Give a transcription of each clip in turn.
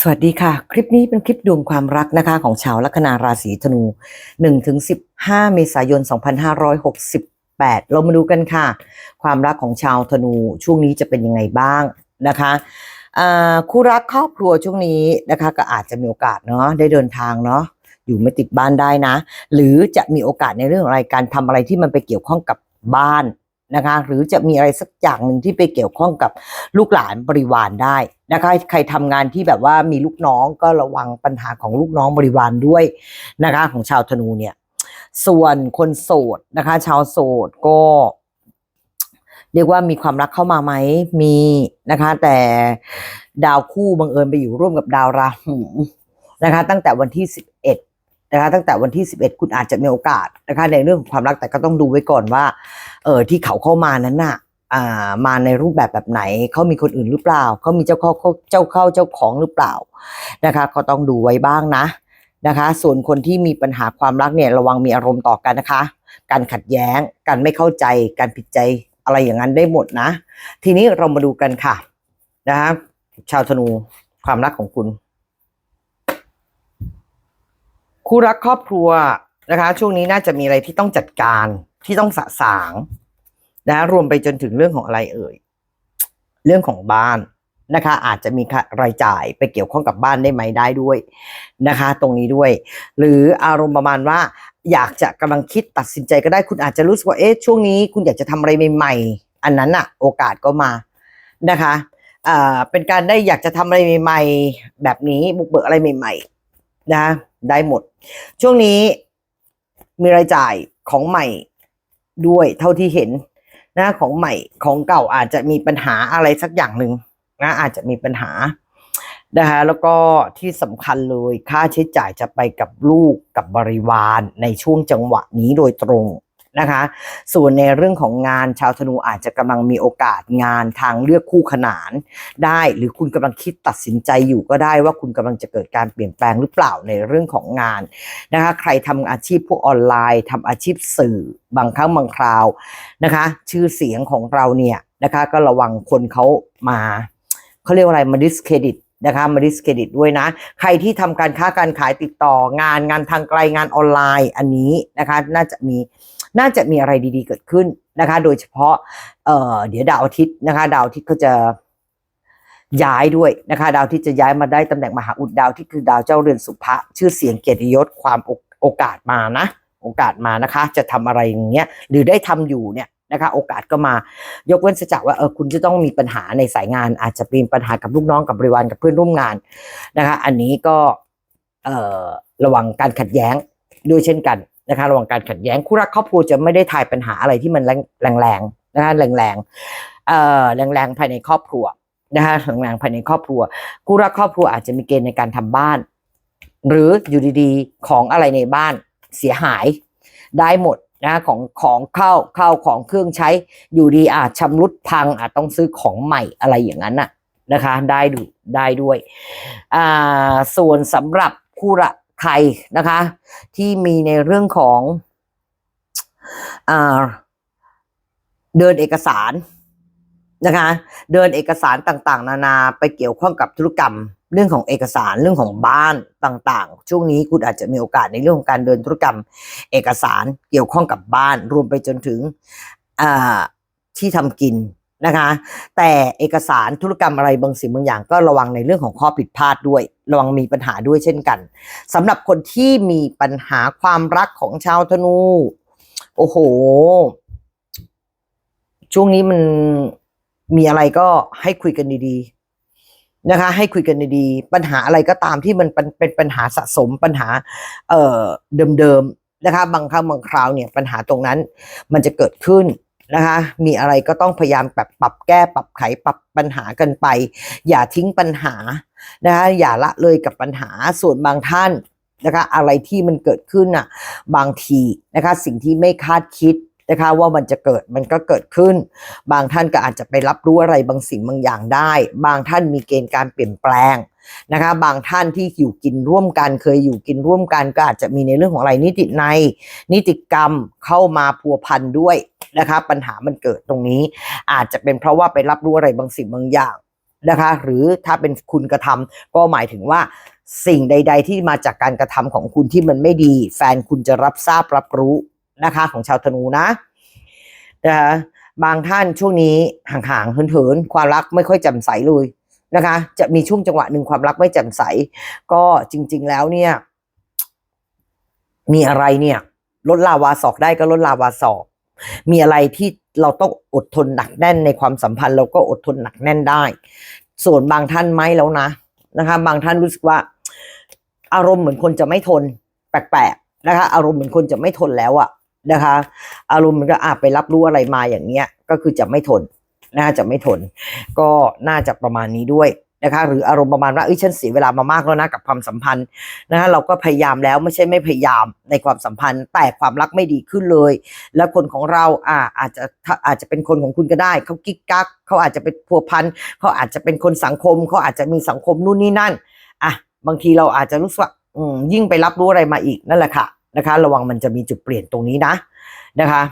สวัสดีค่ะ คลิปนี้เป็นคลิปดวงความรักนะคะ ของชาวลัคนาราศีธนู1ถึง15 เมษายน 2568 เรามาดูกันค่ะ ความรักของชาวธนูช่วงนี้จะเป็นยังไงบ้างนะคะคู่รักครอบครัวช่วงนี้นะคะ ก็อาจจะมีโอกาสเนาะได้เดินทางเนาะอยู่ไม่ติดบ้านได้นะ หรือจะมีโอกาสในเรื่องอะไรการทำอะไรที่มันไปเกี่ยวข้องกับบ้าน นะคะ หรือจะมีอะไรสักอย่างหนึ่งที่ไปเกี่ยวข้องกับลูกหลานบริวารได้นะคะ ใครทำงานที่แบบว่ามีลูกน้องก็ระวังปัญหาของลูกน้องบริวารด้วยนะคะ ของชาวธนูเนี่ย ส่วนคนโสดนะคะ ชาวโสดก็ เรียกว่ามีความรักเข้ามาไหมมีนะคะ แต่ดาวคู่บังเอิญไปอยู่ร่วมกับดาวราหูนะคะ ตั้งแต่วันที่สิบเอ็ด นะคะตั้งแต่วันที่สิบเอ็ดคุณอาจจะมีโอกาสนะคะในเรื่องของความรักแต่ก็ต้องดูไว้ก่อนว่าเออที่เขาเข้ามานั้นน่ะอ่ามาในรูปแบบแบบไหนเขามีคนอื่นหรือเปล่าเขามีเจ้าเข้าเจ้าเข้าเจ้าของหรือเปล่านะคะ ก็ต้องดูไว้บ้างนะนะคะ ส่วนคนที่มีปัญหาความรักเนี่ยระวังมีอารมณ์ต่อกันนะคะ การขัดแย้งการไม่เข้าใจการผิดใจอะไรอย่างนั้นได้หมดนะ ทีนี้เรามาดูกันค่ะนะคะชาวธนูความรักของคุณ คู่รักครอบครัวนะคะ ช่วงนี้น่าจะมีอะไรที่ต้องจัดการที่ต้องสะสางนะรวมไปจนถึงเรื่องของอะไรเอ่ย เรื่องของบ้านนะคะ อาจจะมีค่ารายจ่ายไปเกี่ยวข้องกับบ้านได้ไหมได้ด้วยนะคะ ตรงนี้ด้วย หรืออารมณ์ประมาณว่า อยากจะกำลังคิดตัดสินใจก็ได้คุณอาจจะรู้สึกว่าเอ๊ะช่วงนี้คุณอยากจะทำอะไรใหม่ๆ อันนั้นอะโอกาสก็มานะคะอ่าเป็นการได้อยากจะทำอะไรใหม่ ๆ แบบนี้บุกเบิกอะไรใหม่ ๆ นะ ได้หมด ช่วงนี้มีรายจ่ายของใหม่ด้วยเท่าที่เห็นนะของใหม่ของเก่าอาจจะมีปัญหาอะไรสักอย่างหนึ่งนะอาจจะมีปัญหานะคะแล้วก็ที่สำคัญเลยค่าใช้จ่ายจะไปกับลูกกับบริวารในช่วงจังหวะนี้โดยตรง นะคะ ส่วนในเรื่องของงานชาวธนูอาจจะกำลังมีโอกาสงานทางเลือกคู่ขนานได้ หรือคุณกำลังคิดตัดสินใจอยู่ก็ได้ว่าคุณกำลังจะเกิดการเปลี่ยนแปลงหรือเปล่าในเรื่องของงานนะคะใครทำอาชีพพวกออนไลน์ทำอาชีพสื่อบางครั้งบางคราวนะคะ ชื่อเสียงของเราเนี่ยนะคะก็ระวังคนเขามาเขาเรียกว่าอะไรมาดิสเครดิตนะคะมาดิสเครดิตด้วยนะ ใครที่ทำการค้าการขายติดต่องานงานทางไกลงานออนไลน์อันนี้นะคะ น่าจะมี น่าจะมีอะไรดีๆเกิดขึ้นนะคะ โดยเฉพาะเเดี๋ยวดาวอาทิตย์นะคะ ดาวอาทิตย์เขาจะย้ายด้วยนะคะ ดาวอาทิตย์จะย้ายมาได้ตำแหน่งมหาอุดดาวที่คือดาวเจ้าเรือนสุภะชื่อเสียงเกียรติยศความโอกาสมานะ โอกาสมานะคะ จะทำอะไรอย่างเงี้ยหรือได้ทำอยู่เนี่ยนะคะ โอกาสก็มายกเว้นจะจากว่าเออคุณจะต้องมีปัญหาในสายงาน อาจจะเป็นปัญหากับลูกน้องกับบริวารกับเพื่อนร่วมงานนะคะ อันนี้ก็เออระวังการขัดแย้งด้วยเช่นกัน นะคะระหวังการขัดแย้งคู่รักครอบครัวจะไม่ได้ทายปัญหาอะไรที่มันแรงแรงๆนะคะแรงๆเอ่อแรงๆภายในครอบครัวนะคะแรงๆภายในครอบครัว คู่รักครอบครัวอาจจะมีเกณฑ์ในการทำบ้าน หรืออยู่ดีๆของอะไรในบ้านเสียหายได้หมดนะของของเข้าเข้าของเครื่องใช้อยู่ดีอาจชำรุดพังอาจต้องซื้อของใหม่อะไรอย่างนั้นน่ะนะคะ ได้ดูได้ด้วยอ่าส่วนสำหรับคู่รัก ใครนะคะ ที่มีในเรื่องของอเดินเอกสารนะคะ เดินเอกสารต่างๆ นานาไปเกี่ยวข้องกับธุรกรรม เรื่องของเอกสารเรื่องของบ้านต่างๆ ช่วงนี้คุณอาจจะมีโอกาสในเรื่องของการเดินธุรกรรม เอกสารเกี่ยวข้องกับบ้าน รวมไปจนถึงที่ทำกิน นะคะ แต่เอกสารธุรกรรมอะไรบางสิ่งบางอย่าง ก็ระวังในเรื่องของข้อผิดพลาดด้วย ระวังมีปัญหาด้วยเช่นกันสำหรับคนที่มีปัญหาความรักของชาวธนู โอ้โห ช่วงนี้มันมีอะไรก็ให้คุยกันดีๆนะคะ ให้คุยกันดีๆปัญหาอะไรก็ตามที่มันเป็นเป็นปัญหาสะสมปัญหา เอ่อเดิมๆนะคะ บางครั้งบางคราวเนี่ย ปัญหาตรงนั้นมันจะเกิดขึ้น นะคะ มีอะไรก็ต้องพยายามแบบปรับแก้ปรับไขปรับปัญหากันไป อย่าทิ้งปัญหานะคะอย่าละเลยกับปัญหาส่วนบางท่านนะคะ อะไรที่มันเกิดขึ้นอะบางทีนะคะ สิ่งที่ไม่คาดคิด นะคะว่ามันจะเกิดมันก็เกิดขึ้น บางท่านก็อาจจะไปรับรู้อะไรบางสิ่งบางอย่างได้ บางท่านมีเกณฑ์การเปลี่ยนแปลงนะคะบางท่านที่อยู่กินร่วมกันเคยอยู่กินร่วมกันก็อาจจะมีในเรื่องของอะไรนิติใน นิติกรรมเข้ามาพัวพันด้วยนะคะปัญหามันเกิดตรงนี้ อาจจะเป็นเพราะว่าไปรับรู้อะไรบางสิ่งบางอย่างนะคะ หรือถ้าเป็นคุณกระทำก็หมายถึงว่าสิ่งใด ๆ ที่มาจากการกระทำของคุณที่มันไม่ดี แฟนคุณจะรับทราบรับรู้ นะคะ ของชาวธนูนะนะคะบางท่านช่วงนี้ห่างๆเหินๆความรักไม่ค่อยแจ่มใสเลยนะคะ จะมีช่วงจังหวะหนึ่งความรักไม่แจ่มใส ก็จริง ๆ แล้วเนี่ย มีอะไรเนี่ยลดลาวาศอกได้ก็ลดลาวาศอก มีอะไรที่เราต้องอดทนหนักแน่นในความสัมพันธ์ เราก็อดทนหนักแน่นได้ ส่วนบางท่านไม่แล้วนะนะคะ บางท่านรู้สึกว่า อารมณ์เหมือนคนจะไม่ทน แปลกๆนะคะ อารมณ์เหมือนคนจะไม่ทนแล้วอะ นะคะ อารมณ์มันก็อาจไปรับรู้อะไรมาอย่างเงี้ย ก็คือจะไม่ทน น่าจะไม่ทน ก็น่าจะประมาณนี้ด้วยนะคะ หรืออารมณ์ประมาณว่าเอ้ยฉันเสียเวลามามากแล้วนะกับความสัมพันธ์นะคะเราก็พยายามแล้วไม่ใช่ไม่พยายามในความสัมพันธ์ แต่ความรักไม่ดีขึ้นเลย แล้วคนของเราอ่าอาจจะอาจจะเป็นคนของคุณก็ได้เขากิ๊กกักเขาอาจจะเป็นพัวพันเขาอาจจะเป็นคนสังคมเขาอาจจะมีสังคมนู่นนี่นั่นอะบางทีเราอาจจะรู้สึกยิ่งไปรับรู้อะไรมาอีกนั่นแหละค่ะ นะคะ ระวังมันจะมีจุดเปลี่ยนตรงนี้นะนะคะ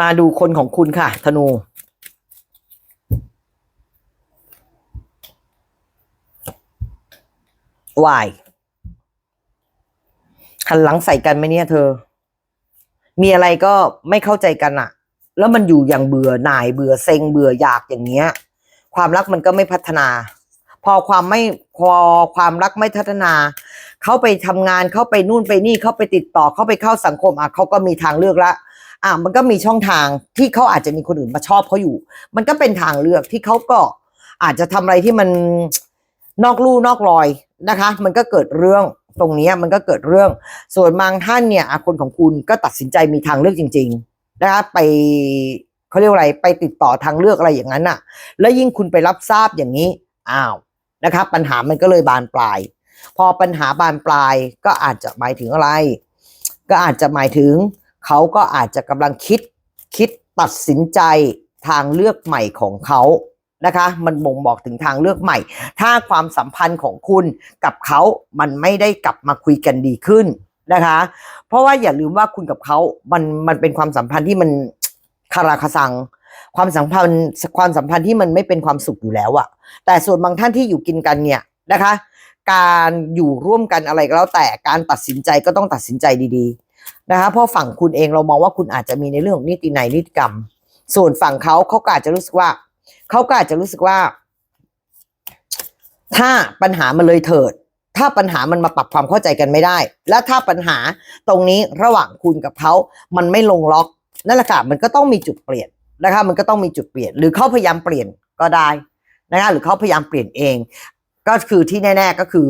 มาดูคนของคุณค่ะ ธนู วายหันหลังใส่กันไหมเนี่ยเธอ มีอะไรก็ไม่เข้าใจกันอะ แล้วมันอยู่อย่างเบื่อหน่ายเบื่อเซ็งเบื่ออยากอย่างเงี้ย ความรักมันก็ไม่พัฒนา พอความไม่พอความรักไม่พัฒนา เขาไปทำงานเขาไปนู่นไปนี่เขาไปติดต่อเขาไปเข้าสังคมอะเขาก็มีทางเลือกละอะมันก็มีช่องทางที่เขาอาจจะมีคนอื่นมาชอบเขาอยู่ มันก็เป็นทางเลือกที่เขาก็อาจจะทำอะไรที่มันนอกลู่นอกรอยนะคะ มันก็เกิดเรื่องตรงนี้มันก็เกิดเรื่อง ส่วนบางท่านเนี่ยคนของคุณก็ตัดสินใจมีทางเลือกจริง ๆ นะคะไปเขาเรียกว่าอะไรไปติดต่อทางเลือกอะไรอย่างนั้นน่ะ แล้วยิ่งคุณไปรับทราบอย่างนี้อ้าวนะคะปัญหามันก็เลยบานปลาย พอปัญหาบานปลายก็อาจจะหมายถึงอะไร ก็อาจจะหมายถึงเขาก็อาจจะกำลังคิดคิดตัดสินใจทางเลือกใหม่ของเขานะคะ มันบ่งบอกถึงทางเลือกใหม่ ถ้าความสัมพันธ์ของคุณกับเขามันไม่ได้กลับมาคุยกันดีขึ้นนะคะ เพราะว่าอย่าลืมว่าคุณกับเขา มันมันเป็นความสัมพันธ์ที่มันคาราคาซัง ความสัมพันธ์ความสัมพันธ์ที่มันไม่เป็นความสุขอยู่แล้วอะแต่ส่วนบางท่านที่อยู่กินกันเนี่ยนะคะ การอยู่ร่วมกันอะไรก็แล้วแต่การตัดสินใจก็ต้องตัดสินใจดีๆนะคะเพราะฝั่งคุณเองเรามองว่าคุณอาจจะมีในเรื่องของนิติในยนิติกรรม ส่วนฝั่งเขาเขาก็อาจจะรู้สึกว่าเขาก็อาจจะรู้สึกว่า ถ้าปัญหามันเลยเถิด ถ้าปัญหามันมาปรับความเข้าใจกันไม่ได้ และถ้าปัญหาตรงนี้ระหว่างคุณกับเขา มันไม่ลงล็อกนั่นแหละค่ะมันก็ต้องมีจุดเปลี่ยนนะคะ มันก็ต้องมีจุดเปลี่ยน หรือเขาพยายามเปลี่ยนก็ได้นะคะ หรือเขาพยายามเปลี่ยนเอง ก็คือที่แน่ ๆก็คือ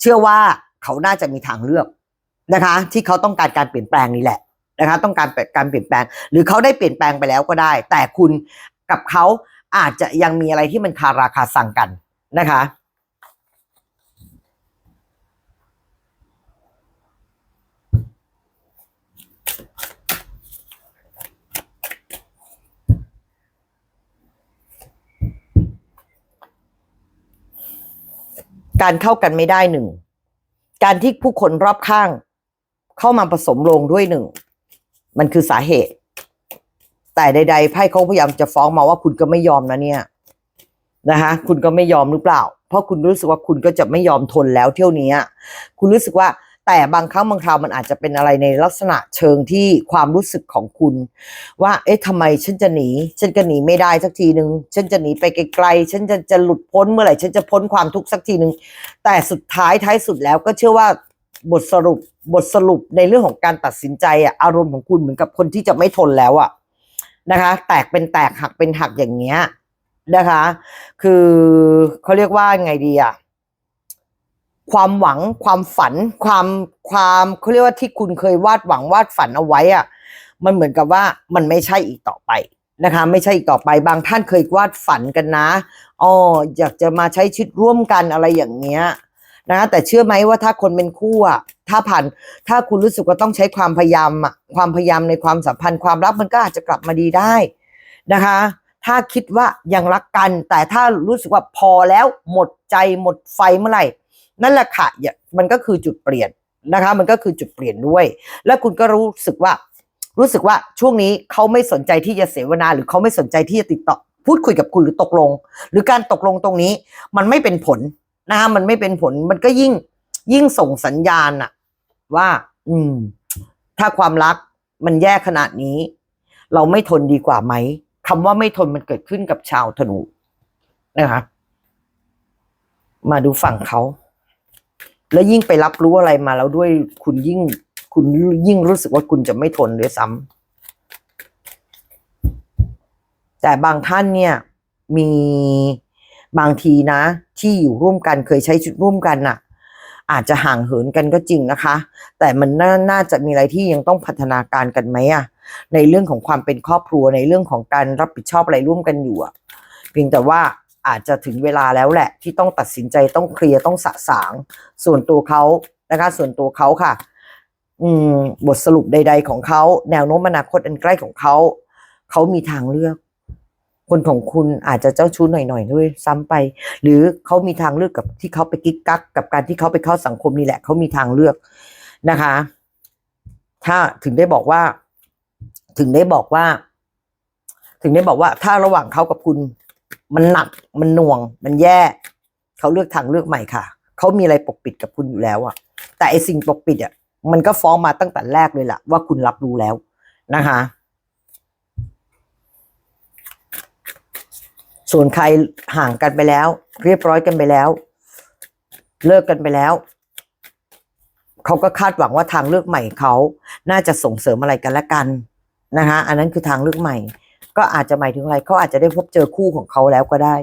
เชื่อว่าเขาน่าจะมีทางเลือกนะคะ ที่เขาต้องการการเปลี่ยนแปลงนี่แหละนะคะ ต้องการการเปลี่ยนแปลง หรือเขาได้เปลี่ยนแปลงไปแล้วก็ได้ แต่คุณกับเขาอาจจะยังมีอะไรที่มันคาราคาสั่งกันนะคะ การเข้ากันไม่ได้หนึ่ง การที่ผู้คนรอบข้าง เข้ามาผสมลงด้วยหนึ่ง มันคือสาเหตุ แต่ใด ๆ ไพ่เขาพยายามจะฟ้องมาว่าคุณก็ไม่ยอมนะเนี่ยนะคะคุณก็ไม่ยอมหรือเปล่า เพราะคุณรู้สึกว่าคุณก็จะไม่ยอมทนแล้วเที่ยวนี้คุณรู้สึกว่า แต่บางครั้งบางคราวมันอาจจะเป็นอะไรในลักษณะเชิงที่ความรู้สึกของคุณ ว่า เอ๊ะทำไมฉันจะหนี ฉันก็หนีไม่ได้สักทีหนึ่งฉันจะหนีไปไกลๆฉันจะจะหลุดพ้นเมื่อไหร่ฉันจะพ้นความทุกข์สักทีหนึ่งแต่สุดท้ายท้ายสุดแล้วก็เชื่อว่าบทสรุปบทสรุปในเรื่องของการตัดสินใจอะอารมณ์ของคุณเหมือนกับคนที่จะไม่ทนแล้วอะนะคะ แตกเป็นแตกหักเป็นหักอย่างเงี้ยนะคะ คือเขาเรียกว่าไงดีอะ ความหวังความฝัน ความความเขาเรียกว่าที่คุณเคยวาดหวังวาดฝันเอาไว้อะมันเหมือนกับว่ามันไม่ใช่อีกต่อไปนะคะ ไม่ใช่อีกต่อไปบางท่านเคยวาดฝันกันนะอ๋ออยากจะมาใช้ชีวิตร่วมกันอะไรอย่างเงี้ยนะแต่เชื่อไหมว่าถ้าคนเป็นคู่อะถ้าผ่านถ้าคุณรู้สึกว่าต้องใช้ความพยายามอะความพยายามในความสัมพันธ์ความรักมันก็อาจจะกลับมาดีได้นะคะ ถ้าคิดว่ายังรักกัน แต่ถ้ารู้สึกว่าพอแล้วหมดใจหมดไฟเมื่อไหร่ นั่นแหละค่ะมันก็คือจุดเปลี่ยนนะคะ มันก็คือจุดเปลี่ยนด้วย และคุณก็รู้สึกว่า รู้สึกว่าช่วงนี้เขาไม่สนใจที่จะเสวนา หรือเขาไม่สนใจที่จะติดต่อพูดคุยกับคุณหรือตกลง หรือการตกลงตรงนี้ มันไม่เป็นผลนะคะมันไม่เป็นผลมันก็ยิ่งยิ่งส่งสัญญาณอะว่า อืม ถ้าความรักมันแย่ขนาดนี้ เราไม่ทนดีกว่าไหมคำว่าไม่ทนมันเกิดขึ้นกับชาวธนูนะคะมาดูฝั่งเขา แล้วยิ่งไปรับรู้อะไรมาแล้วด้วยคุณยิ่ง คุณยิ่งรู้สึกว่าคุณจะไม่ทนด้วยซ้ำแต่บางท่านเนี่ยมีบางทีนะ ที่อยู่ร่วมกันเคยใช้ชีวิตร่วมกันน่ะ อาจจะห่างเหินกันก็จริงนะคะ แต่มันนน่าจะมีอะไรที่ยังต้องพัฒนาการกันไหมอะในเรื่องของความเป็นครอบครัวในเรื่องของการรับผิดชอบอะไรร่วมกันอยู่อะเพียงแต่ว่า อาจจะถึงเวลาแล้วแหละที่ต้องตัดสินใจต้องเคลียร์ต้องสะสาง ส่วนตัวเขานะคะ ส่วนตัวเขาค่ะ อืม บทสรุปใด ๆ ของเขาแนวโน้มอนาคตอันใกล้ของเขาเขามีทางเลือก คนของคุณอาจจะเจ้าชู้หน่อยๆด้วยซ้ำไป หรือเขามีทางเลือกกับที่เขาไปกิ๊กกัก กับการที่เขาไปเข้าสังคมนี่แหละเขามีทางเลือกนะคะ ถ้าถึงได้บอกว่า ถึงได้บอกว่า ถึงได้บอกว่า ถ้าระหว่างเขากับคุณ มันหนักมันหน่วง มันแย่เขาเลือกทางเลือกใหม่ค่ะเขามีอะไรปกปิดกับคุณอยู่แล้วอะแต่ไอสิ่งปกปิดอะมันก็ฟ้องมาตั้งแต่แรกเลยล่ะ ว่าคุณรับรู้แล้วนะคะส่วนใครห่างกันไปแล้ว เรียบร้อยกันไปแล้ว เลิกกันไปแล้วเขาก็คาดหวังว่าทางเลือกใหม่เขาน่าจะส่งเสริมอะไรกันและกันนะคะอันนั้นคือทางเลือกใหม่ ก็อาจจะหมายถึงอะไรเขาอาจจะได้พบเจอคู่ของเขาแล้วก็ได้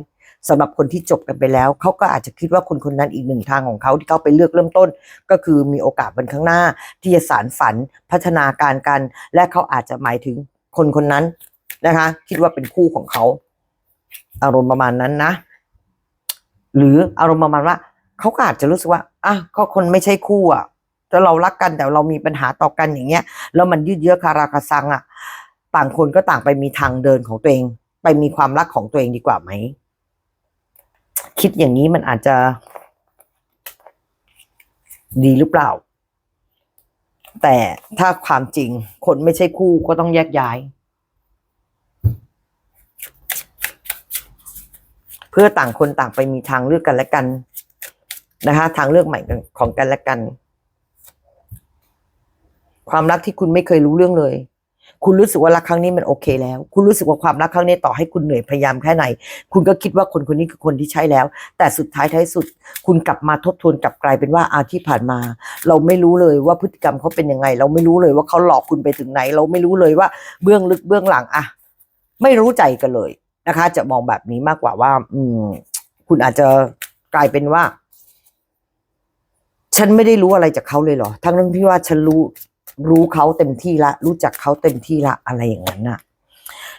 สำหรับคนที่จบกันไปแล้ว เขาก็อาจจะคิดว่าคนคนนั้นอีกหนึ่งทางของเขาที่เขาไปเลือกเริ่มต้น ก็คือมีโอกาสบนข้างหน้า ที่จะสารฝันพัฒนาการกัน และเขาอาจจะหมายถึงคนคนนั้นนะคะ คิดว่าเป็นคู่ของเขาอารมณ์ประมาณนั้นนะ หรืออารมณ์ประมาณว่าเขาก็อาจจะรู้สึกว่าอะก็คนไม่ใช่คู่อะแต่เรารักกันแต่เรามีปัญหาต่อกันอย่างเงี้ยแล้วมันยืดเยื้อคาราคาซังอะ ต่างคนก็ต่างไปมีทางเดินของตัวเอง ไปมีความรักของตัวเองดีกว่าไหม คิดอย่างนี้มันอาจจะ ดีหรือเปล่า แต่ถ้าความจริง คนไม่ใช่คู่ก็ต้องแยกย้าย เพื่อต่างคนต่างไปมีทางเลือกกันและกันนะคะทางเลือกใหม่ของกันและกัน ความรักที่คุณไม่เคยรู้เรื่องเลย คุณรู้สึกว่ารักครั้งนี้มันโอเคแล้ว คุณรู้สึกว่าความรักครั้งนี้ต่อให้คุณเหนื่อยพยายามแค่ไหน คุณก็คิดว่าคนคนนี้คือคนที่ใช่แล้ว แต่สุดท้ายท้ายสุด คุณกลับมาทบทวนกลับกลายเป็นว่าอาที่ผ่านมา เราไม่รู้เลยว่าพฤติกรรมเขาเป็นยังไง เราไม่รู้เลยว่าเขาหลอกคุณไปถึงไหน เราไม่รู้เลยว่าเบื้องลึกเบื้องหลังอะไม่รู้ใจกันเลยนะคะ จะมองแบบนี้มากกว่าว่า อืม คุณอาจจะกลายเป็นว่า ฉันไม่ได้รู้อะไรจากเขาเลยเหรอ ทั้งเรื่องที่ว่าฉันรู้ รู้เขาเต็มที่ละ รู้จักเขาเต็มที่ละอะไรอย่างนั้นน่ะ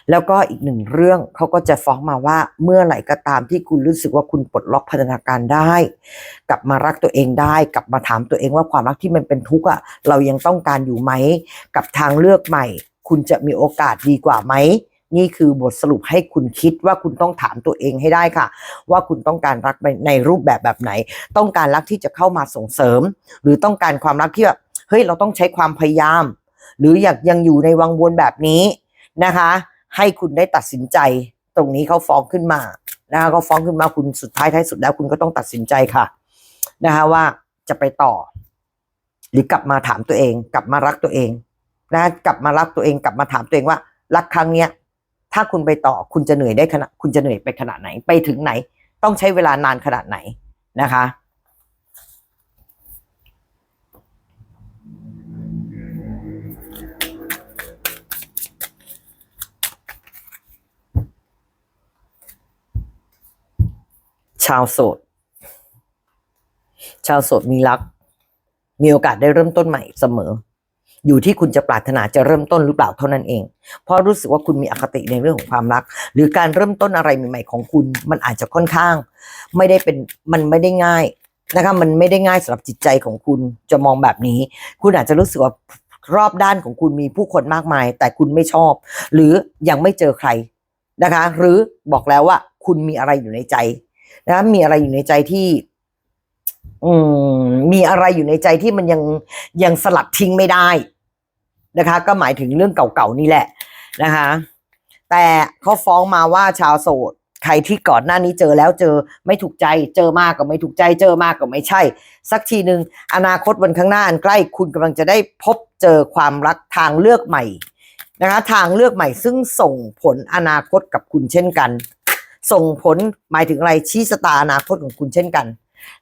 แล้วก็อีกหนึ่งเรื่องเขาก็จะฟ้องมาว่าเมื่อไหร่ก็ตามที่คุณรู้สึกว่าคุณปลดล็อกพัฒนาการได้ กลับมารักตัวเองได้ กลับมาถามตัวเองว่าความรักที่มันเป็นทุกข์อะเรายังต้องการอยู่ไหม กับทางเลือกใหม่ คุณจะมีโอกาสดีกว่าไหมนี่คือบทสรุปให้คุณคิดว่าคุณต้องถามตัวเองให้ได้ค่ะ ว่าคุณต้องการรักในรูปแบบแบบไหน ต้องการรักที่จะเข้ามาส่งเสริม หรือต้องการความรักที่แบบ เฮ้ยเราต้องใช้ความพยายาม หรืออยากยังอยู่ในวังวนแบบนี้นะคะ ให้คุณได้ตัดสินใจ ตรงนี้เขาฟ้องขึ้นมานะคะเขาฟ้องขึ้นมาคุณสุดท้ายท้ายสุดแล้วคุณก็ต้องตัดสินใจค่ะนะคะว่าจะไปต่อ หรือกลับมาถามตัวเอง กลับมารักตัวเองนะกลับมารักตัวเองกลับมาถามตัวเองว่า รักครั้งเนี้ยถ้าคุณไปต่อคุณจะเหนื่อยได้ขนาดคุณจะเหนื่อยไปขนาดไหน ไปถึงไหน ต้องใช้เวลานานขนาดไหนนะคะ ชาวโสด ชาวโสดมีรัก มีโอกาสได้เริ่มต้นใหม่เสมอ อยู่ที่คุณจะปรารถนาจะเริ่มต้นหรือเปล่าเท่านั้นเอง เพราะรู้สึกว่าคุณมีอคติในเรื่องของความรัก หรือการเริ่มต้นอะไรใหม่ ๆ ของคุณ มันอาจจะค่อนข้าง ไม่ได้เป็นมันไม่ได้ง่ายนะคะมันไม่ได้ง่ายสำหรับจิตใจของคุณจะมองแบบนี้ คุณอาจจะรู้สึกว่ารอบด้านของคุณมีผู้คนมากมาย แต่คุณไม่ชอบ หรือยังไม่เจอใครนะคะ หรือบอกแล้วว่าคุณมีอะไรอยู่ในใจ นะมีอะไรอยู่ในใจที่ อืม มีอะไรอยู่ในใจที่มันยังยังสลัดทิ้งไม่ได้นะคะ ก็หมายถึงเรื่องเก่าๆนี่แหละนะคะ แต่เขาฟ้องมาว่าชาวโสดใครที่ก่อนหน้านี้เจอแล้วเจอไม่ถูกใจ เจอมากก็ไม่ถูกใจเจอมากก็ไม่ใช่ สักทีหนึ่งอนาคตวันข้างหน้าอันใกล้คุณกำลังจะได้พบเจอความรักทางเลือกใหม่นะคะทางเลือกใหม่ซึ่งส่งผลอนาคตกับคุณเช่นกัน ส่งผลหมายถึงอะไรชี้ชะตาอนาคตของคุณเช่นกัน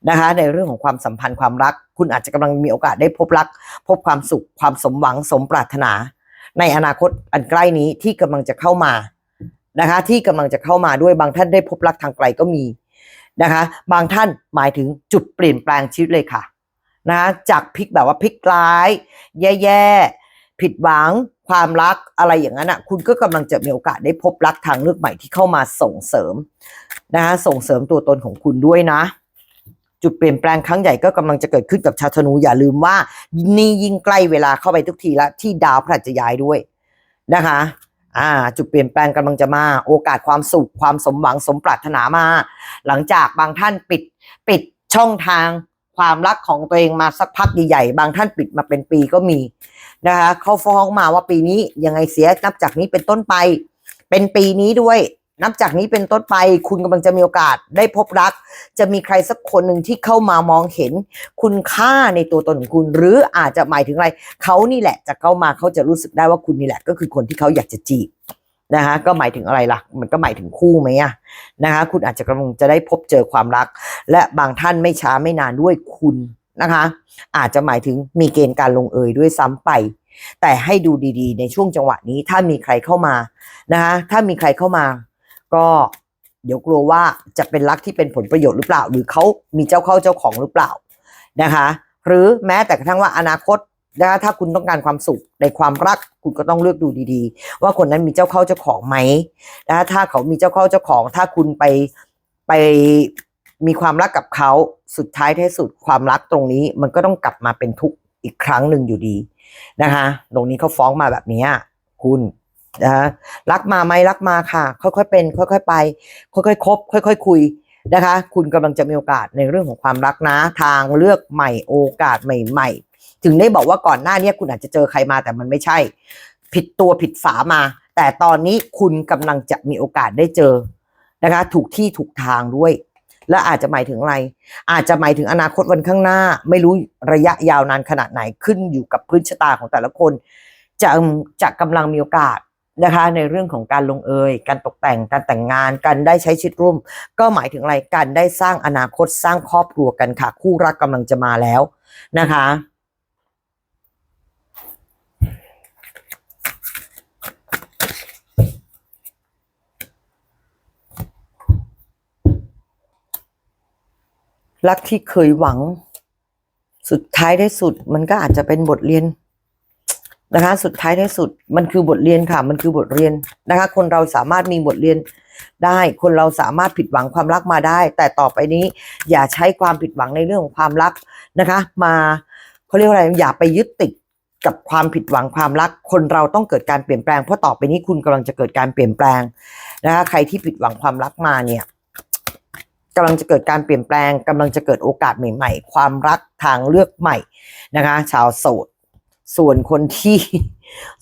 นะคะ ในเรื่องของความสัมพันธ์ความรัก คุณอาจจะกำลังมีโอกาสได้พบรัก พบความสุขความสมหวังสมปรารถนา ในอนาคตอันใกล้นี้ที่กำลังจะเข้ามานะคะ ที่กำลังจะเข้ามาด้วยบางท่านได้พบรักทางไกลก็มีนะคะ บางท่านหมายถึงจุดเปลี่ยนแปลงชีวิตเลยค่ะนะะจากพลิกแบบว่าพลิกร้าย แย่ๆ ผิดหวัง ความรักอะไรอย่างนั้นอะ คุณก็กำลังจะมีโอกาสได้พบรักทางเลือกใหม่ที่เข้ามาส่งเสริมนะคะส่งเสริมตัวตนของคุณด้วยนะ จุดเปลี่ยนแปลงครั้งใหญ่ก็กำลังจะเกิดขึ้นกับชาวธนู อย่าลืมว่า นี่ยิ่งใกล้เวลาเข้าไปทุกทีละที่ดาวพฤหัสจะย้ายด้วยนะคะอ่าจุดเปลี่ยนแปลงกำลังจะมา โอกาสความสุขความสมหวังสมปรารถนามา หลังจากบางท่านปิดปิดช่องทางความรักของตัวเองมาสักพักใหญ่ๆบางท่านปิดมาเป็นปีก็มี นะคะเขาฟ้องมาว่าปีนี้ยังไงเสียนับจากนี้เป็นต้นไป เป็นปีนี้ด้วย นับจากนี้เป็นต้นไป คุณกำลังจะมีโอกาสได้พบรัก จะมีใครสักคนหนึ่งที่เข้ามามองเห็น คุณค่าในตัวตนของคุณ หรืออาจจะหมายถึงอะไรเขานี่แหละจะเข้ามาเขาจะรู้สึกได้ว่าคุณนี่แหละ ก็คือคนที่เขาอยากจะจีบนะคะก็หมายถึงอะไรล่ะ มันก็หมายถึงคู่ไหมอะนะคะ คุณอาจจะกำลังจะได้พบเจอความรัก และบางท่านไม่ช้าไม่นานด้วยคุณ นะคะ อาจจะหมายถึงมีเกณฑ์การลงเอยด้วยซ้ำไป แต่ให้ดูดีๆ ในช่วงจังหวะนี้ถ้ามีใครเข้ามานะคะถ้ามีใครเข้ามา ก็เดี๋ยวกลัวว่าจะเป็นรักที่เป็นผลประโยชน์หรือเปล่า หรือเขามีเจ้าเข้าเจ้าของหรือเปล่านะคะ หรือแม้แต่กระทั่งว่าอนาคตนะคะถ้าคุณต้องการความสุขในความรักคุณก็ต้องเลือกดูดีๆ ว่าคนนั้นมีเจ้าเข้าเจ้าของไหมนะคะถ้าเขามีเจ้าเข้าเจ้าของ ถ้าคุณไปไป มีความรักกับเขาสุดท้ายท้ายสุดความรักตรงนี้ มันก็ต้องกลับมาเป็นทุกข์อีกครั้งหนึ่งอยู่ดีนะคะตรงนี้เขาฟ้องมาแบบนี้คุณนะะรักมาไหมรักมาค่ะ ค่อยๆเป็น ค่อยๆไป ค่อยๆคบค่อย ๆ คุยนะคะ คุณกำลังจะมีโอกาสในเรื่องของความรักนะ ทางเลือกใหม่โอกาสใหม่ ๆ ถึงได้บอกว่าก่อนหน้านี้คุณอาจจะเจอใครมาแต่มันไม่ใช่ ผิดตัวผิดฝามา แต่ตอนนี้คุณกำลังจะมีโอกาสได้เจอนะคะ ถูกที่ถูกทางด้วย และอาจจะหมายถึงอะไร อาจจะหมายถึงอนาคตวันข้างหน้า ไม่รู้ระยะยาวนานขนาดไหนขึ้นอยู่กับพื้นชะตาของแต่ละคน จะจะกำลังมีโอกาสนะคะ ในเรื่องของการลงเอย การตกแต่งการแต่งงาน การได้ใช้ชีวิตร่วม ก็หมายถึงอะไรการได้สร้างอนาคตสร้างครอบครัวกันค่ะ คู่รักกำลังจะมาแล้วนะคะ รักที่เคยหวัง สุดท้ายได้สุด มันก็อาจจะเป็นบทเรียนนะคะ สุดท้ายที่สุด มันคือบทเรียนค่ะ มันคือบทเรียนนะคะ คนเราสามารถมีบทเรียนได้ คนเราสามารถผิดหวังความรักมาได้ แต่ต่อไปนี้ อย่าใช้ความผิดหวังในเรื่องของความรักนะคะ มาเขาเรียกว่าอะไร อย่าไปยึดติดกับความผิดหวังความรัก คนเราต้องเกิดการเปลี่ยนแปลง เพราะต่อไปนี้คุณกำลังจะเกิดการเปลี่ยนแปลงนะคะ ใครที่ผิดหวังความรักมาเนี่ย กำลังจะเกิดการเปลี่ยนแปลงกำลังจะเกิดโอกาสใหม่ ๆ ความรักทางเลือกใหม่นะคะ ชาวโสด ส่วนคนที่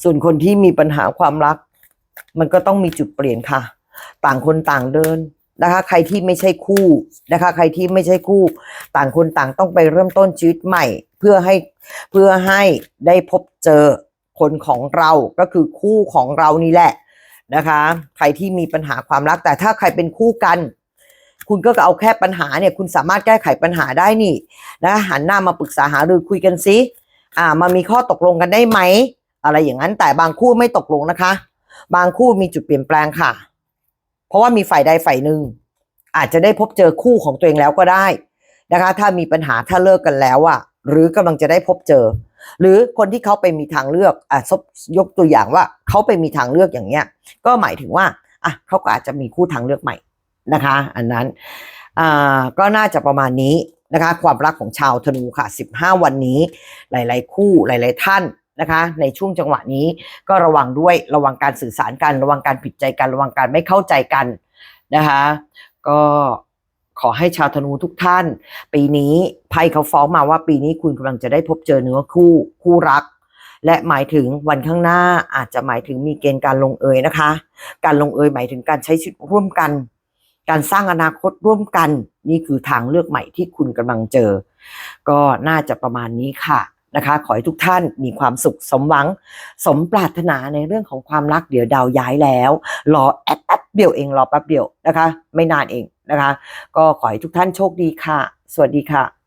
ส่วนคนที่มีปัญหาความรัก มันก็ต้องมีจุดเปลี่ยนค่ะ ต่างคนต่างเดินนะคะ ใครที่ไม่ใช่คู่นะคะ ใครที่ไม่ใช่คู่ ต่างคนต่างต้องไปเริ่มต้นชีวิตใหม่ เพื่อให้เพื่อให้ได้พบเจอคนของเราก็คือคู่ของเรานี่แหละนะคะ ใครที่มีปัญหาความรักแต่ถ้าใครเป็นคู่กัน คุณก็เอาแค่ปัญหาเนี่ย คุณสามารถแก้ไขปัญหาได้นี่นะหันหน้ามาปรึกษาหารือคุยกันซิอ่ามามีข้อตกลงกันได้ไหมอะไรอย่างนั้นแต่บางคู่ไม่ตกลงนะคะ บางคู่มีจุดเปลี่ยนแปลงค่ะ เพราะว่ามีฝ่ายใดฝ่ายหนึ่งอาจจะได้พบเจอคู่ของตัวเองแล้วก็ได้นะคะ ถ้ามีปัญหาถ้าเลิกกันแล้วอะหรือกำลังจะได้พบเจอ หรือคนที่เขาไปมีทางเลือกอะซบยกตัวอย่างว่าเขาไปมีทางเลือกอย่างเงี้ย ก็หมายถึงว่าอะเขาก็อาจจะมีคู่ทางเลือกใหม่ นะคะ อันนั้นอ่าก็น่าจะประมาณนี้นะคะ ความรักของชาวธนูค่ะ 15 วันนี้ หลาย ๆ คู่หลาย ๆ ท่านนะคะ ในช่วงจังหวะนี้ก็ระวังด้วยระวังการสื่อสารกัน ระวังการผิดใจกัน ระวังการไม่เข้าใจกันนะคะ ก็ขอให้ชาวธนูทุกท่าน ปีนี้ไพ่เขาฟ้องมาว่าปีนี้คุณกำลังจะได้พบเจอเนื้อคู่คู่รัก และหมายถึงวันข้างหน้าอาจจะหมายถึงมีเกณฑ์การลงเอยนะคะ การลงเอยหมายถึงการใช้ชีวิตร่วมกัน การสร้างอนาคตร่วมกัน นี่คือทางเลือกใหม่ที่คุณกำลังเจอ ก็น่าจะประมาณนี้ค่ะนะคะ ขอให้ทุกท่านมีความสุขสมหวัง สมปรารถนาในเรื่องของความรักเดี๋ยวดาวย้ายแล้ว รอแอดแป๊บเดียวเองรอแป๊บเดียวนะคะ ไม่นานเองนะคะ ก็ขอให้ทุกท่านโชคดีค่ะ สวัสดีค่ะ